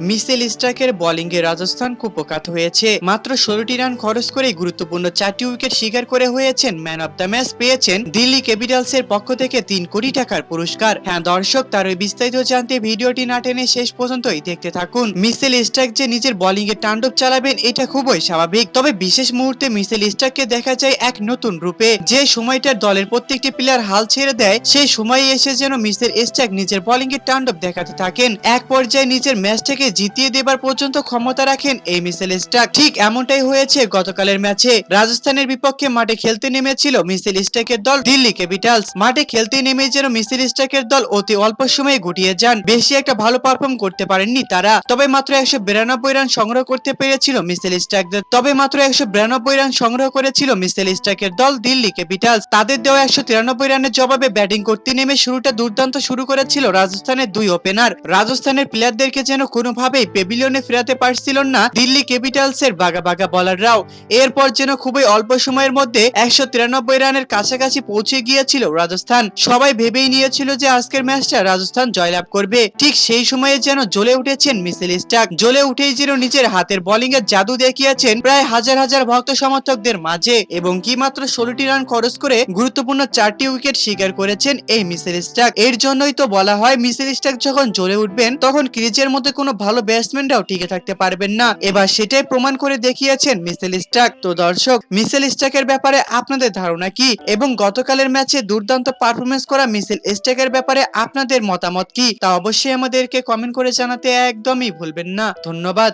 Mitchell স্টার্কের বোলিংয়ে রাজস্থান কুপকাত হয়েছে। মাত্র ষোলোটি রান খরচ করে গুরুত্বপূর্ণ চারটি উইকেট শিকার করে হয়েছেন ম্যান অব দ্য ম্যাচ পেয়েছেন দিল্লি ক্যাপিটালসের পক্ষ থেকে তিন কোটি টাকার পুরস্কার। হ্যাঁ দর্শক, তার বিস্তারিত জানতে ভিডিওটি না টেনে শেষ পর্যন্তই দেখতে থাকুন। মিসেল স্টার্ক যে নিজের বোলিং এ তাণ্ডব চালাবেন, এটা খুবই স্বাভাবিক। তবে বিশেষ মুহূর্তে মিসেল স্টার্ককে দেখা যায় এক নতুন রূপে। যে সময়টার দলের প্রত্যেকটি প্লেয়ার হাল ছেড়ে দেয়, সেই সময় এসে যেন মিসেল স্টার্ক নিজের বোলিং এর তাণ্ডব দেখাতে থাকেন। এক পর্যায়ে নিজের ম্যাচটাকে জিতিয়ে দেবার পর্যন্ত ক্ষমতা রাখেন এই মিসেল স্টার্ক। ঠিক এমনটাই হয়েছে গতকালের ম্যাচে। রাজস্থানের বিপক্ষে মাঠে খেলতে নেমেছিল মিসেল স্টার্কের দল দিল্লি ক্যাপিটালস। মাঠে খেলতে নেমে যেন মিসেল স্টার্কের দল অতি অল্প সময়ে গুটিয়ে যান। বেশি একটা ভালো পারফর্ম করতে পারেননি তারা। তবে মাত্র একশো বিরানব্বই রান সংগ্রহ করতে পেরেছিল মিসেল স্টার্কদের। তবে মাত্র একশো বিরানব্বই রান সংগ্রহ করেছিল মিসেল স্টার্কের দল দিল্লি ক্যাপিটালস। তাদের দেওয়া একশো তিরানব্বই রানের জবাবে ব্যাটিং করতে নেমে শুরুটা দুর্দান্ত শুরু করেছিল রাজস্থানের দুই ওপেনার রাজস্থানের প্লেয়ারদেরকে যেন কোনোভাবেই পেভিলিয়নে ফেরাতে পারছিল না দিল্লি ক্যাপিটালস এর বাগা বাগা বলাররাও। এরপর যেন খুবই অল্প সময়ের মধ্যে একশো তিরানব্বই রানের কাছাকাছি পৌঁছে গিয়েছিল রাজস্থান। সবাই ভেবেই নিয়েছিল যে আজকের ম্যাচটা রাজস্থান জয়লাভ করবে। ঠিক সেই সময়ে যেন জ্বলে উঠেছেন মিসেল স্টার্ক। জ্বলে উঠেই যেন নিজের হাতের বোলিং এর জাদু দেখিয়েছেন প্রায় হাজার হাজার ভক্ত সমর্থকদের মাঝে এবং কি মাত্র ষোলোটি রান খরচ করে গুরুত্বপূর্ণ চারটি উইকেট শিকার করেছেন এই মিসেল স্টার্ক। এর জন্যই তো বলা হয়, মিসেল স্টার্ক যখন জ্বলে উঠবেন, তখন ক্রিজের মধ্যে কোনো ভালো ব্যাটসম্যানরাও টিকে থাকতে পারবেন না। এবার সেটাই প্রমাণ করে দেখিয়েছেন মিসেল স্টাক তো দর্শক, মিসেল স্টাকের ব্যাপারে আপনাদের ধারণা কি? এবং গতকালের ম্যাচে দুর্দান্ত পারফরমেন্স করা মিসেল স্টাকের ব্যাপারে আপনাদের মতামত কি? তা অবশ্যই আমাদেরকে কমেন্ট করে জানাতে একদমই ভুলবেন না। ধন্যবাদ।